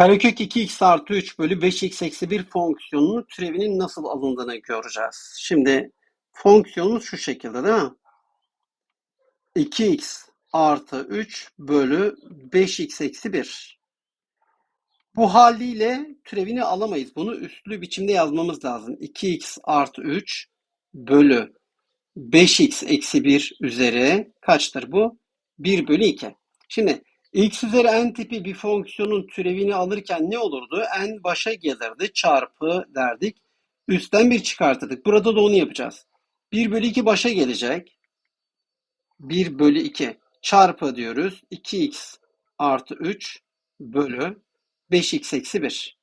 Karekök 2x artı 3 bölü 5x eksi 1 fonksiyonunun türevinin nasıl alındığını göreceğiz. Şimdi fonksiyonumuz şu şekilde değil mi? 2x artı 3 bölü 5x eksi 1. Bu haliyle türevini alamayız. Bunu üstlü biçimde yazmamız lazım. 2x artı 3 bölü 5x eksi 1 üzeri kaçtır bu? 1 bölü 2. Şimdi x üzeri n tipi bir fonksiyonun türevini alırken ne olurdu? n başa gelirdi çarpı derdik. Üstten 1 çıkartırdık. Burada da onu yapacağız. 1 bölü 2 başa gelecek. 1 bölü 2 çarpı diyoruz. 2x artı 3 bölü 5x eksi 1.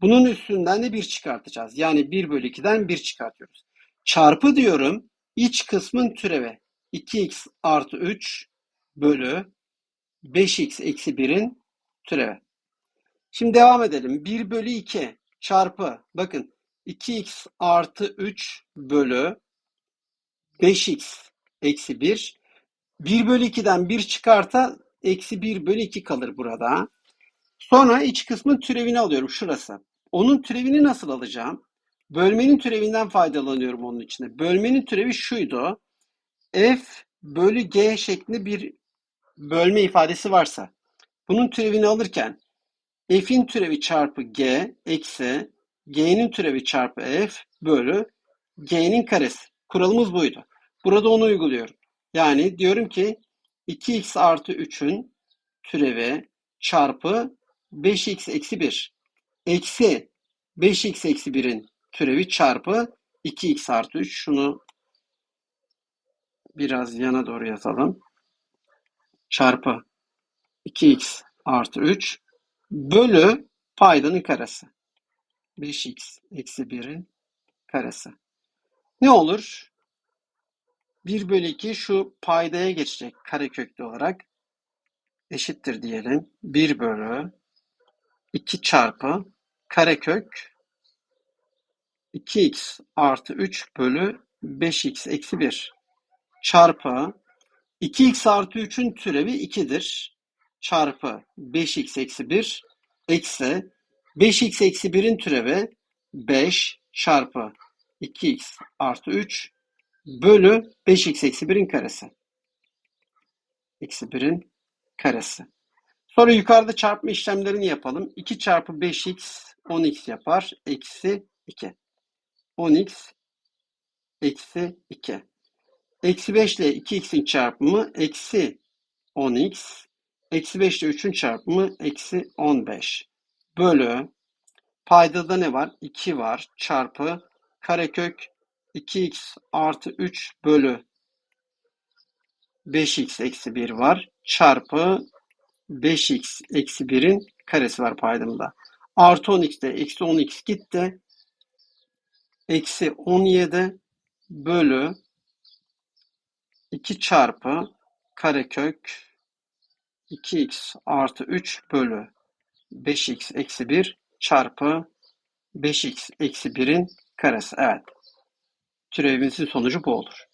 Bunun üstünden de 1 çıkartacağız. Yani 1 bölü 2'den 1 çıkartıyoruz. Çarpı diyorum. iç kısmın türevi. 2x artı 3 bölü 5x eksi 1'in türevi. Şimdi devam edelim. 1 bölü 2 çarpı bakın 2x artı 3 bölü 5x eksi 1. 1 bölü 2'den 1 çıkarta eksi 1 bölü 2 kalır burada. Sonra iç kısmın türevini alıyorum şurası. Onun türevini nasıl alacağım? Bölmenin türevinden faydalanıyorum onun içinde. Bölmenin türevi şuydu. f bölü g şeklinde bir bölme ifadesi varsa bunun türevini alırken f'in türevi çarpı g eksi g'nin türevi çarpı f bölü g'nin karesi. Kuralımız buydu. Burada onu uyguluyorum. Yani diyorum ki 2x artı 3'ün türevi çarpı 5x eksi 1 eksi 5x eksi 1'in türevi çarpı 2x artı 3. Şunu biraz yana doğru yazalım. Çarpı 2x artı 3 bölü paydanın karesi. 5x eksi 1'in karesi. Ne olur? 1 bölü 2 şu paydaya geçecek kareköklü olarak. Eşittir diyelim. 1 bölü 2 çarpı karekök 2x artı 3 bölü 5x eksi 1 çarpı 2x artı 3'ün türevi 2'dir. Çarpı 5x eksi 1 eksi 5x eksi 1'in türevi 5 çarpı 2x artı 3 bölü 5x eksi 1'in karesi. Eksi 1'in karesi. Sonra yukarıda çarpma işlemlerini yapalım. 2 çarpı 5x 10x yapar. Eksi 2. 10x eksi 2. Eksi 5 ile 2x'in çarpımı eksi 10x. Eksi 5 ile 3'ün çarpımı eksi 15. Bölü paydada ne var? 2 var. Çarpı karekök 2x artı 3 bölü 5x eksi 1 var. Çarpı 5x eksi 1'in karesi var paydamda. Artı 10x'te eksi 10x gitti. Eksi 17 bölü 2 çarpı karekök 2x artı 3 bölü 5x eksi 1 çarpı 5x eksi 1'in karesi. Evet. Türevimizin sonucu bu olur.